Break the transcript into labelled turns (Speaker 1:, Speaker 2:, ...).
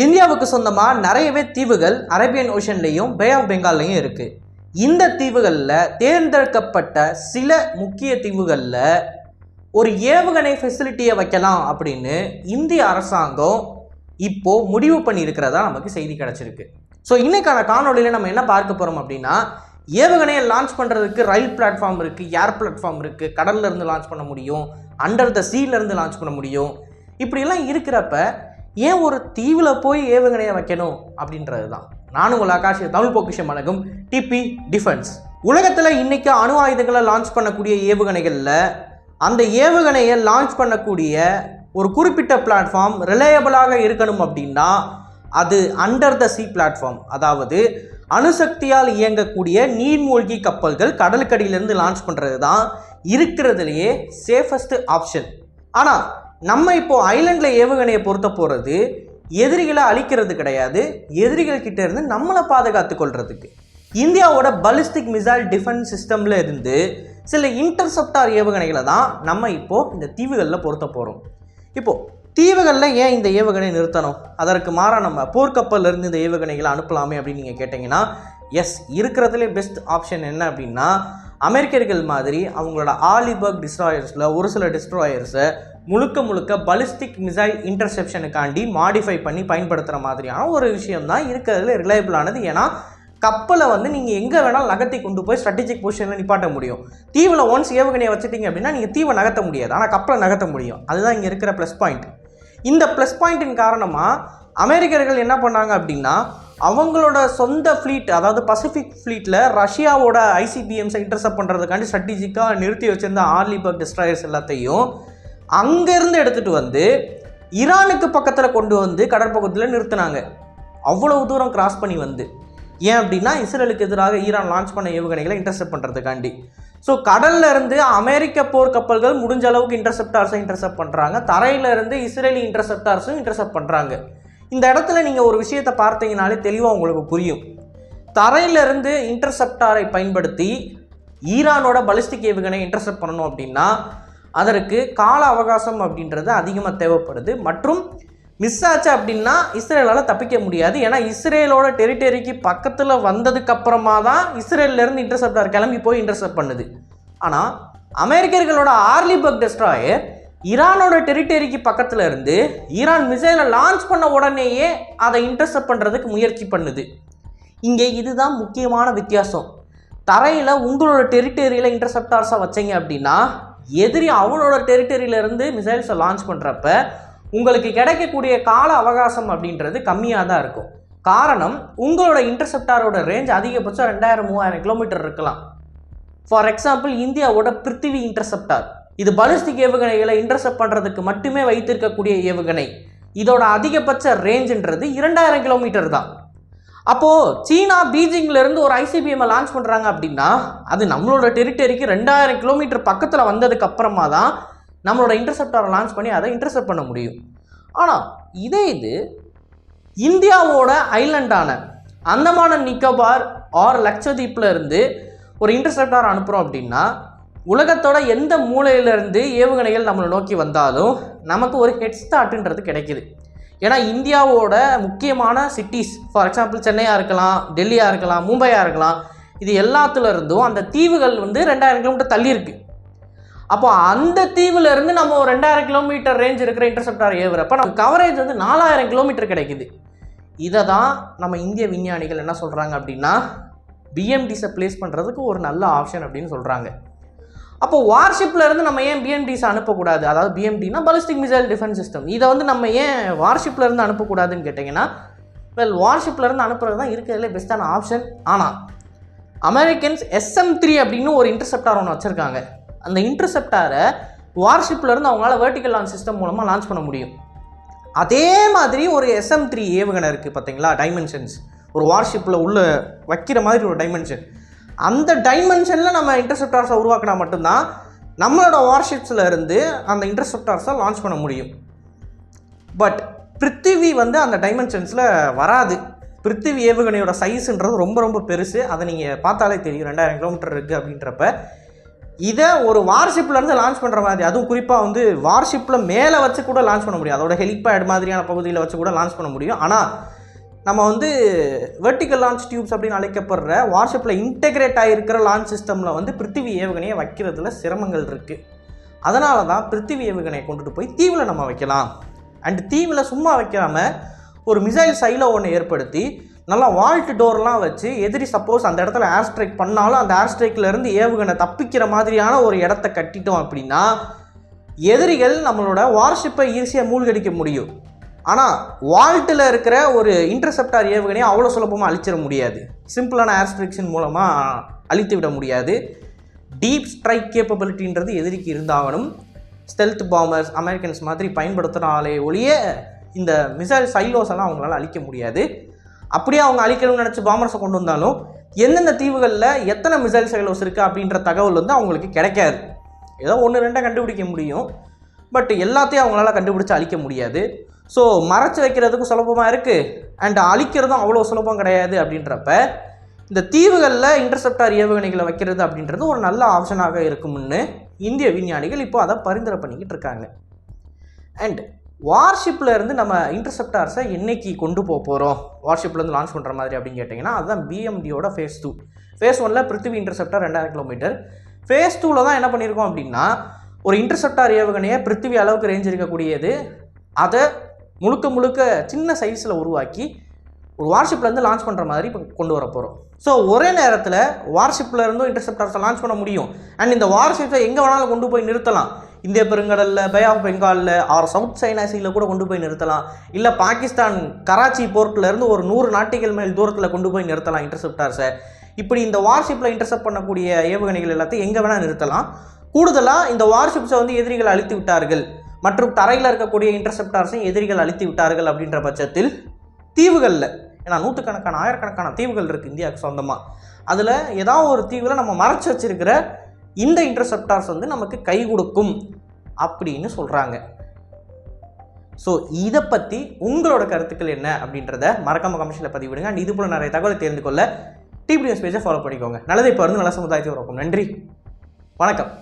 Speaker 1: இந்தியாவுக்கு சொந்தமாக நிறையவே தீவுகள் அரேபியன் ஓஷன்லேயும் பே ஆஃப் பெங்கால்லையும் இருக்குது இந்த தீவுகளில் தேர்ந்தெடுக்கப்பட்ட சில முக்கிய தீவுகளில் ஒரு ஏவுகணை ஃபெசிலிட்டியை வைக்கலாம் அப்படின்னு இந்திய அரசாங்கம் இப்போ முடிவு பண்ணியிருக்கிறதா நமக்கு செய்தி கிடச்சிருக்கு. ஸோ இன்றைக்கான காணொளியில் நம்ம என்ன பார்க்க போகிறோம் அப்படின்னா ஏவுகணையை லான்ச் பண்ணுறதுக்கு ரயில் பிளாட்ஃபார்ம் இருக்குது ஏர் பிளாட்ஃபார்ம் இருக்குது கடல்லேருந்து லான்ச் பண்ண முடியும் அண்டர் த சீலேருந்து லான்ச் பண்ண முடியும். இப்படியெல்லாம் இருக்கிறப்ப ஏன் ஒரு தீவில் போய் ஏவுகணையை வைக்கணும்? அப்படின்றது தான் நானும் உங்கள் ஆகாஷ் தமிழ் பொக்கிஷம் வழங்கும் டிபி டிஃபென்ஸ். உலகத்தில் இன்றைக்கி அணு ஆயுதங்களை லான்ச் பண்ணக்கூடிய ஏவுகணைகளில் அந்த ஏவுகணையை லான்ச் பண்ணக்கூடிய ஒரு குறிப்பிட்ட பிளாட்ஃபார்ம் ரிலையபிளாக இருக்கணும் அப்படின்னா அது அண்டர் த சி பிளாட்ஃபார்ம் அதாவது அணுசக்தியால் இயங்கக்கூடிய நீர்மூழ்கி கப்பல்கள் கடலுக்கடியிலேருந்து லான்ச் பண்ணுறது தான் இருக்கிறதுலையே சேஃபஸ்ட் ஆப்ஷன் ஆனால் நம்ம இப்போ ஐலண்டில் ஏவுகணையை பொறுத்த போகிறது எதிரிகளை அழிக்கிறது கிடையாது. எதிரிகள் கிட்ட இருந்து நம்மளை பாதுகாத்து கொள்றதுக்கு. இந்தியாவோட பலிஸ்டிக் மிசைல் டிஃபென்ஸ் சிஸ்டமில் இருந்து சில இன்டர்செப்டார் ஏவுகணைகளை தான் நம்ம இப்போ இந்த தீவுகளில் பொருத்த போகிறோம் இப்போ தீவுகளில் ஏன் இந்த ஏவுகணை நிறுத்தணும்? அதற்கு மாறாக நம்ம போர்க்கப்பல்லேருந்து இந்த ஏவுகணைகளை அனுப்பலாமே அப்படின்னு நீங்கள் கேட்டிங்கன்னா எஸ் இருக்கிறதுலே பெஸ்ட் ஆப்ஷன் என்ன அப்படின்னா அமெரிக்கர்கள் மாதிரி அவங்களோட ஆலிபர்க் டிஸ்ட்ராயர்ஸில் ஒரு சில டிஸ்ட்ராயர்ஸை முழுக்க முழுக்க பலிஸ்டிக் மிசைல் இன்டர்செப்ஷனுக்காண்டி மாடிஃபை பண்ணி பயன்படுத்துகிற மாதிரியான ஒரு விஷயம் தான் இருக்கிறதுல ரிலையபிளானது ஏன்னா கப்பலை வந்து நீங்கள் எங்கே வேணாலும் நகர்த்தி கொண்டு போய் ஸ்ட்ராட்டஜிக் பொசிஷனில் நிப்பாட்ட முடியும். தீவில் ஒன்ஸ் ஏவுகணையை வச்சுட்டிங்க அப்படின்னா நீங்கள் தீவை நகர்த்த முடியாது. ஆனால் கப்பலை நகர்த்த முடியும். அதுதான் இங்கே இருக்கிற ப்ளஸ் பாயிண்ட் இந்த ப்ளஸ் பாயிண்டின் காரணமாக அமெரிக்கர்கள் என்ன பண்ணாங்க அப்படின்னா அவங்களோட சொந்த ஃப்ளீட் அதாவது பசிபிக் ஃப்ளீட்டில் ரஷ்யாவோட ஐசிபிஎம்ஸை இன்டர்செப்ட் பண்ணுறதுக்காண்டி ஸ்ட்ராட்டஜிக்காக நிறுத்தி வச்சிருந்த ஆர்லிபர்க் டிஸ்ட்ராயர்ஸ் எல்லாத்தையும் அங்கேருந்து எடுத்துகிட்டு வந்து ஈரானுக்கு பக்கத்தில் கொண்டு வந்து கடற்பகுதியில் நிறுத்தினாங்க. அவ்வளவு தூரம் கிராஸ் பண்ணி வந்து. ஏன் அப்படின்னா இஸ்ரேலுக்கு எதிராக ஈரான் லான்ச் பண்ண ஏவுகணைகளை இன்டர்செப்ட் பண்ணுறதுக்காண்டி ஸோ கடல்ல இருந்து அமெரிக்க போர் கப்பல்கள் முடிஞ்ச அளவுக்கு இன்டர்செப்டார்ஸை இன்டர்செப்ட் பண்ணுறாங்க தரையில இருந்து இஸ்ரேலி இன்டர்செப்டார்ஸும் இன்டர்செப்ட் பண்ணுறாங்க இந்த இடத்துல நீங்கள் ஒரு விஷயத்தை பார்த்தீங்கனாலே தெளிவாக உங்களுக்கு புரியும். தரையிலிருந்து இன்டர்செப்டாரை பயன்படுத்தி ஈரானோட பலிஸ்டிக் ஏவுகணை இன்டர்செப்ட் பண்ணணும் அப்படின்னா அதற்கு கால அவகாசம் அப்படின்றது அதிகமாக தேவைப்படுது. மற்றும் மிஸ் ஆச்சு அப்படின்னா இஸ்ரேலால் தப்பிக்க முடியாது. ஏன்னா இஸ்ரேலோட டெரிட்டரிக்கு பக்கத்தில் வந்ததுக்கப்புறமா தான் இஸ்ரேல்லேருந்து இன்டர்செப்டார் கிளம்பி போய் இன்டர்செப்ட் பண்ணுது. ஆனால் அமெரிக்கர்களோட ஆர்லி பக் டெஸ்ட்ராயர் ஈரானோட டெரிட்டரிக்கு பக்கத்தில் இருந்து ஈரான் மிசைலை லான்ச் பண்ண உடனேயே அதை இன்டர்செப்ட் பண்ணுறதுக்கு முயற்சி பண்ணுது. இங்கே இதுதான் முக்கியமான வித்தியாசம். தரையில் உங்களோட டெரிட்டரியில் இன்டர்செப்டார்ஸாக வச்சீங்க அப்படின்னா எதிரி அவனோட டெரிட்டரியிலேருந்து மிசைல்ஸை லான்ச் பண்ணுறப்ப உங்களுக்கு கிடைக்கக்கூடிய கால அவகாசம் அப்படின்றது கம்மியாக தான் இருக்கும். காரணம் உங்களோட இன்டர்செப்டாரோட ரேஞ்ச் அதிகபட்சம் ரெண்டாயிரம் மூவாயிரம் கிலோமீட்டர் இருக்கலாம். ஃபார் எக்ஸாம்பிள் இந்தியாவோட பிருத்திவி இன்டர்செப்டார் இது பலிஸ்டிக் ஏவுகணைகளை இன்டர்செப்ட் பண்ணுறதுக்கு மட்டுமே வைத்திருக்கக்கூடிய ஏவுகணை. இதோட அதிகபட்ச ரேஞ்சுன்றது இரண்டாயிரம் கிலோமீட்டர் தான். அப்போது சீனா பீஜிங்லேருந்து ஒரு ஐசிபிஎம்ஐ லான்ச் பண்ணுறாங்க அப்படின்னா அது நம்மளோட டெரிட்டரிக்கு ரெண்டாயிரம் கிலோமீட்டர் பக்கத்தில் வந்ததுக்கு அப்புறமா தான் நம்மளோட இன்டர்செப்டாரை லான்ச் பண்ணி அதை இன்டர்செப்ட் பண்ண முடியும். ஆனால் இதே இது இந்தியாவோட ஐலண்டான அந்தமான நிக்கோபார் ஆர் லட்சதீப்பில் இருந்து ஒரு இன்டர்செப்டார் அனுப்புகிறோம் அப்படின்னா உலகத்தோட எந்த மூலையிலேருந்து ஏவுகணைகள் நம்மளை நோக்கி வந்தாலும் நமக்கு ஒரு ஹெட் ஸ்டார்ட்ன்றது கிடைக்குது. ஏன்னா இந்தியாவோட முக்கியமான சிட்டிஸ் ஃபார் எக்ஸாம்பிள் சென்னையாக இருக்கலாம் டெல்லியாக இருக்கலாம் மும்பையாக இருக்கலாம் இது எல்லாத்துல இருந்தும் அந்த தீவுகள் வந்து ரெண்டாயிரம் கிலோமீட்டர் தள்ளி இருக்கு. அப்போ அந்த தீவுலேருந்து நம்ம ஒரு ரெண்டாயிரம் கிலோமீட்டர் ரேஞ்ச் இருக்கிற இன்டர்செப்டார் ஏவுறப்ப நம்ம கவரேஜ் வந்து நாலாயிரம் கிலோமீட்டர் கிடைக்குது. இதை தான் நம்ம இந்திய விஞ்ஞானிகள் என்ன சொல்கிறாங்க அப்படின்னா பிஎம்டிஸை ப்ளேஸ் பண்ணுறதுக்கு ஒரு நல்ல ஆப்ஷன் அப்படின்னு சொல்கிறாங்க அப்போ வார்ஷிப்பில் இருந்து நம்ம ஏன் பிஎம்டிஸ் அனுப்பக்கூடாது? அதாவது பிஎம்டினா பலிஸ்டிக் மிசைல் டிஃபென்ஸ் சிஸ்டம் இதை வந்து நம்ம ஏன் வார்ஷிப்பில் இருந்து அனுப்பக்கூடாதுன்னு கேட்டிங்கன்னா வெல் வார்ஷிப்பில் இருந்து அனுப்புறது தான் இருக்கிறதுல பெஸ்ட்டான ஆப்ஷன் ஆனால் அமெரிக்கன்ஸ் எஸ்எம் த்ரீ அப்படின்னு ஒரு இன்டர்செப்டார் ஒன்று வச்சுருக்காங்க. அந்த இன்டர்செப்டாரை வார்ஷிப்லேருந்து அவங்களால வெர்டிக்கல் லான்ச் சிஸ்டம் மூலமாக லான்ச் பண்ண முடியும். அதே மாதிரி ஒரு எஸ்எம் த்ரீ ஏவுகணை இருக்குது பார்த்தீங்களா டைமென்ஷன்ஸ் ஒரு வார்ஷிப்பில் உள்ள வைக்கிற மாதிரி ஒரு டைமென்ஷன் அந்த டைமென்ஷனில் நம்ம இன்டர்செப்டார்ஸை உருவாக்கினா மட்டும்தான் நம்மளோட வார்ஷிப்ஸில் இருந்து அந்த இன்டர்செப்டார்ஸை லான்ச் பண்ண முடியும். பட் பிருத்திவி வந்து அந்த டைமென்ஷன்ஸில் வராது. பிருத்திவி ஏவுகணையோட சைஸுன்றது ரொம்ப ரொம்ப பெருசு. அதை நீங்கள் பார்த்தாலே தெரியும். ரெண்டாயிரம் கிலோமீட்டர் இருக்குது அப்படின்றப்ப. இதை ஒரு வார்ஷிப்லேருந்து லான்ச் பண்ணுற மாதிரி அதுவும் குறிப்பாக வந்து வார்ஷிப்பில் மேலே வச்சு கூட லான்ச் பண்ண முடியும். அதோட ஹெலிபேட் மாதிரியான பகுதியில் வச்சு கூட லான்ச் பண்ண முடியும். ஆனால் நம்ம வந்து வெர்டிக்கல் லான்ச் டியூப்ஸ் அப்படின்னு அழைக்கப்படுற வார்ஷிப்பில் இன்டெகிரேட் ஆகிருக்கிற லான்ச் சிஸ்டமில் வந்து பிருத்திவி ஏவுகணையை வைக்கிறதுல சிரமங்கள் இருக்குது அதனால தான் பிருத்திவி ஏவுகணையை கொண்டுட்டு போய் தீவில் நம்ம வைக்கலாம். அண்ட் தீவில் சும்மா வைக்காமல் ஒரு மிசைல் சைலோ ஒன்று ஏற்படுத்தி நல்லா வால்ட் டோர்லாம் வச்சு எதிரி சப்போஸ் அந்த இடத்துல ஏர் ஸ்ட்ரைக் பண்ணாலும் அந்த ஏர் ஸ்ட்ரைக்லேருந்து ஏவுகணை தப்பிக்கிற மாதிரியான ஒரு இடத்த கட்டிட்டோம் அப்படின்னா எதிரிகள் நம்மளோட வார்ஷிப்பை ஈஸியாக மூழ்கடிக்க முடியும். ஆனால் வால்ட்டில் இருக்கிற ஒரு இன்டர்செப்டார் ஏவுகணையை அவ்வளோ சுலபமாக அழிச்சிட முடியாது. சிம்பிளான ஏர் ஸ்ட்ரிக்ஷன் மூலமாக அழித்து விட முடியாது. டீப் ஸ்ட்ரைக் கேப்பபிலிட்டின்றது எதிரிக்கு இருந்தாகணும். ஸ்டெல்த் பாம்பர்ஸ் அமெரிக்கன்ஸ் மாதிரி பயன்படுத்துனாலே ஒழிய இந்த மிசைல் சைலோஸ் எல்லாம் அவங்களால அழிக்க முடியாது. அப்படியே அவங்க அழிக்கணும்னு நினச்சி பாம்பர்ஸை கொண்டு வந்தாலும் எந்தெந்த தீவுகளில் எத்தனை மிசைல் சைலோஸ் இருக்குது அப்படின்ற தகவல் வந்து அவங்களுக்கு கிடைக்காது. ஏதோ ஒன்று ரெண்டாக கண்டுபிடிக்க முடியும். பட் எல்லாத்தையும் அவங்களால கண்டுபிடிச்சி அழிக்க முடியாது. ஸோ மறைச்சு வைக்கிறதுக்கும் சுலபமாக இருக்குது அண்ட் அழிக்கிறதும் அவ்வளோ சுலபம் கிடையாது அப்படின்றப்ப இந்த தீவுகளில் இன்டர்செப்டார் ஏவுகணைகளை வைக்கிறது அப்படின்றது ஒரு நல்ல ஆப்ஷனாக இருக்கும்னு இந்திய விஞ்ஞானிகள் இப்போ அதை பரிந்துரை பண்ணிக்கிட்டு இருக்காங்க. அண்ட் வார்ஷிப்பில் இருந்து நம்ம இன்டர்செப்டார்ஸை என்னைக்கு கொண்டு போக போகிறோம் வார்ஷிப்லேருந்து லான்ச் பண்ணுற மாதிரி அப்படின்னு கேட்டிங்கன்னா அதுதான் பிஎம்டியோட ஃபேஸ் டூ ஃபேஸ் ஒனில் பிருத்திவி இன்டர்செப்டார் ரெண்டாயிரம் கிலோமீட்டர் ஃபேஸ் டூவில் தான் என்ன பண்ணியிருக்கோம் அப்படின்னா ஒரு இன்டர்செப்டார் ஏவுகணையை பிருத்திவி அளவுக்கு ரேஞ்ச் இருக்கக்கூடியது. அதை முழுக்க முழுக்க சின்ன சைஸில் உருவாக்கி ஒரு வார்ஷிப்லேருந்து லான்ச் பண்ணுற மாதிரி இப்போ கொண்டு வர போகிறோம் ஸோ ஒரே நேரத்தில் வார்ஷிப்பில் இருந்தும் இன்டர்செப்டார்ஸை லான்ச் பண்ண முடியும். அண்ட் இந்த வார்ஷிப்ஸை எங்கே வேணாலும் கொண்டு போய் நிறுத்தலாம். இந்திய பெருங்கடலில் பே ஆஃப் பெங்காலில் ஆர் சவுத் சைனா சீல கூட கொண்டு போய் நிறுத்தலாம். இல்லை பாகிஸ்தான் கராச்சி போர்ட்லேருந்து ஒரு நூறு நாட்டிகள் மேல் தூரத்தில் கொண்டு போய் நிறுத்தலாம் இன்டர்செப்டார்ஸை இப்படி இந்த வார்ஷிப்பில் இன்டர்செப்ட் பண்ணக்கூடிய ஏவுகணைகள் எல்லாத்தையும் எங்கே வேணால் நிறுத்தலாம். கூடுதலாக இந்த வார்ஷிப்ஸை வந்து எதிரிகள் அழித்து விட்டார்கள். மற்றும் தரையில் இருக்கக்கூடிய இன்டர்செப்டார்ஸையும் எதிரிகள் அழித்து விட்டார்கள் அப்படின்ற பட்சத்தில் தீவுகளில் ஏன்னா நூற்றுக்கணக்கான ஆயிரக்கணக்கான தீவுகள் இருக்குது இந்தியாவுக்கு சொந்தமாக அதில் ஏதாவது ஒரு தீவில் நம்ம மறைச்சு வச்சிருக்கிற இந்த இன்டர்செப்டார்ஸ் வந்து நமக்கு கை கொடுக்கும் அப்படின்னு சொல்கிறாங்க ஸோ இதை பற்றி உங்களோட கருத்துக்கள் என்ன அப்படின்றத மறக்காம கமிஷனில் பதிவிடுங்க. அண்ட் இது போல நிறைய தகவலை தெரிந்து கொள்ள டிபிடிஎஸ் பேஜை ஃபாலோ பண்ணிக்கோங்க. நல்லதை இப்போ நல்ல சமுதாயத்தை உருவாக்கும். நன்றி. வணக்கம்.